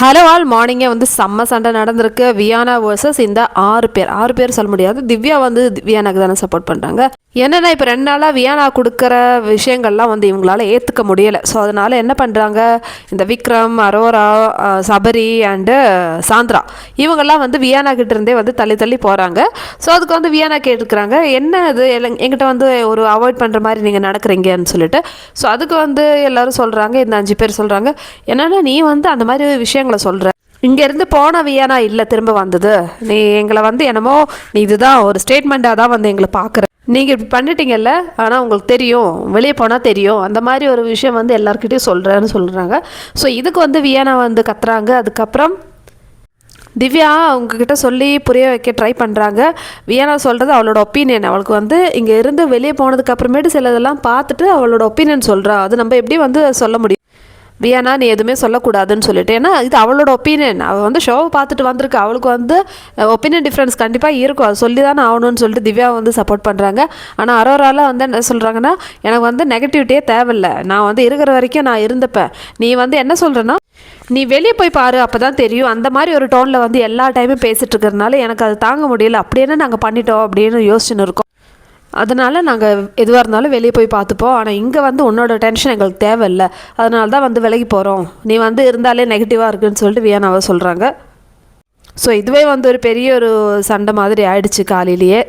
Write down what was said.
Hello all மார்னிங்கே வந்து செம்ம சண்டை நடந்திருக்கு. வியானா வர்சஸ் இந்த ஆறு பேர். ஆறு பேர் சொல்ல முடியாது. திவ்யா வந்து வியானாக்கு தானே சப்போர்ட் பண்ணுறாங்க என்னென்னா இப்போ ரெண்டு நாளாக வியானா கொடுக்குற விஷயங்கள்லாம் வந்து இவங்களால ஏற்றுக்க முடியலை. ஸோ அதனால் என்ன பண்ணுறாங்க இந்த விக்ரம் அரோரா சபரி அண்டு சாந்திரா இவங்கெல்லாம் வந்து வியானா கிட்ட இருந்தே வந்து தள்ளி தள்ளி போகிறாங்க ஸோ அதுக்கு வந்து வியானா கேட்டுருக்குறாங்க. என்ன இது? எங்கிட்ட வந்து ஒரு அவாய்ட் பண்ணுற மாதிரி நீங்கள் நடக்கிறீங்கன்னு சொல்லிட்டு. ஸோ அதுக்கு வந்து எல்லோரும் சொல்கிறாங்க இந்த அஞ்சு பேர் சொல்கிறாங்க என்னென்னா நீ வந்து அந்த மாதிரி விஷயங்களை சொல்கிற இங்கேருந்து போன வியானா இல்லை திரும்ப வந்தது. நீ எங்களை வந்து என்னமோ நீ இதுதான் ஒரு ஸ்டேட்மெண்ட்டாக தான் வந்து எங்களை பார்க்குற நீங்கள் இப்படி பண்ணிட்டீங்கல்ல ஆனால் உங்களுக்கு தெரியும் வெளியே போனால் தெரியும். அந்த மாதிரி ஒரு விஷயம் வந்து எல்லாருக்கிட்டையும் சொல்கிறேன்னு சொல்கிறாங்க ஸோ இதுக்கு வந்து வியானா வந்து கத்துறாங்க. அதுக்கப்புறம் திவ்யா அவங்கக்கிட்ட சொல்லி புரிய வைக்க ட்ரை பண்ணுறாங்க வியானா சொல்கிறது அவளோட ஒப்பீனியன் அவளுக்கு வந்து இங்கே இருந்து வெளியே போனதுக்கப்புறமேட்டு சிலதெல்லாம் பார்த்துட்டு அவளோட ஒப்பீனியன் சொல்கிறா அது நம்ம எப்படி வந்து சொல்ல முடியும்? வியானா நீ எதுவுமே சொல்லக்கூடாதுன்னு சொல்லிட்டு. ஏன்னா இது அவளோட ஒப்பீனியன் அவள் வந்து ஷோவை பார்த்துட்டு வந்திருக்கு. அவளுக்கு வந்து ஒப்பீனியன் டிஃப்ரென்ஸ் கண்டிப்பாக இருக்கும். அது சொல்லி தானே ஆகணும்னு சொல்லிட்டு திவ்யா வந்து சப்போர்ட் பண்ணுறாங்க ஆனால் அரோரால வந்து என்ன சொல்கிறாங்கன்னா எனக்கு வந்து நெகட்டிவிட்டியே தேவையில்ல. நான் வந்து இருக்கிற வரைக்கும் நான் இருந்தப்பேன். நீ வந்து என்ன சொல்கிறேன்னா நீ வெளியே போய் பாரு அப்போ தான் தெரியும். அந்த மாதிரி ஒரு டோனில் வந்து எல்லா டைமும் பேசிகிட்டு இருக்கிறதுனால எனக்கு அது தாங்க முடியல. அப்படியே நாங்கள் பண்ணிட்டோம் அப்படின்னு யோசிச்சுன்னு இருக்கோம். அதனால் நாங்கள் எதுவாக இருந்தாலும் வெளியே போய் பார்த்துப்போம். ஆனால் இங்கே வந்து உன்னோட டென்ஷன் எங்களுக்கு தேவையில்லை. அதனால தான் வந்து விலகி போகிறோம் நீ வந்து இருந்தாலே நெகட்டிவாக இருக்குன்னு சொல்லிட்டு வியானாவை சொல்கிறாங்க ஸோ இதுவே வந்து ஒரு பெரிய ஒரு சண்டை மாதிரி ஆயிடுச்சு காலையிலேயே.